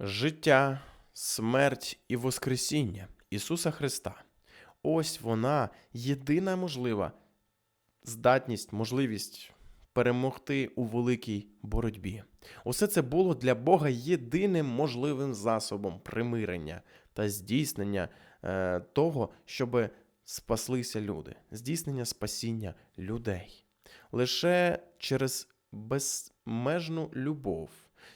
Життя, смерть і Воскресіння Ісуса Христа. Ось вона єдина можлива здатність, можливість перемогти у великій боротьбі. Усе це було для Бога єдиним можливим засобом примирення та здійснення е, того, щоб спаслися люди, здійснення спасіння людей. Лише через безмежну любов,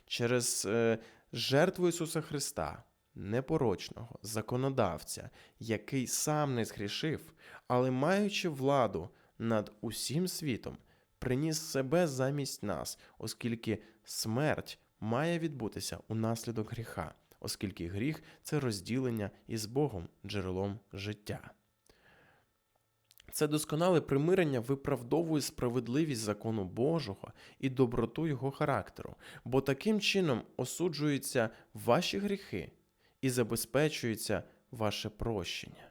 через е, жертву Ісуса Христа, непорочного законодавця, який сам не згрішив, але маючи владу над усім світом, приніс себе замість нас, оскільки смерть має відбутися унаслідок гріха, оскільки гріх це розділення із Богом, джерелом життя. Це досконале примирення виправдовує справедливість закону Божого і доброту його характеру, бо таким чином осуджуються ваші гріхи і забезпечується ваше прощення.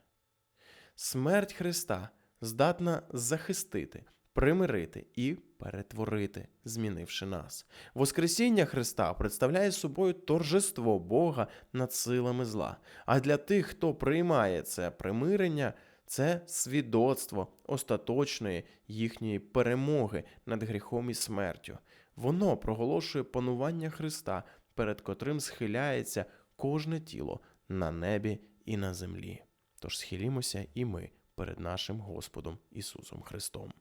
Смерть Христа здатна захистити, примирити і перетворити, змінивши нас. Воскресіння Христа представляє собою торжество Бога над силами зла. А для тих, хто приймає це примирення, це свідоцтво остаточної їхньої перемоги над гріхом і смертю. Воно проголошує панування Христа, перед котрим схиляється кожне тіло на небі і на землі. Тож схилімося і ми перед нашим Господом Ісусом Христом.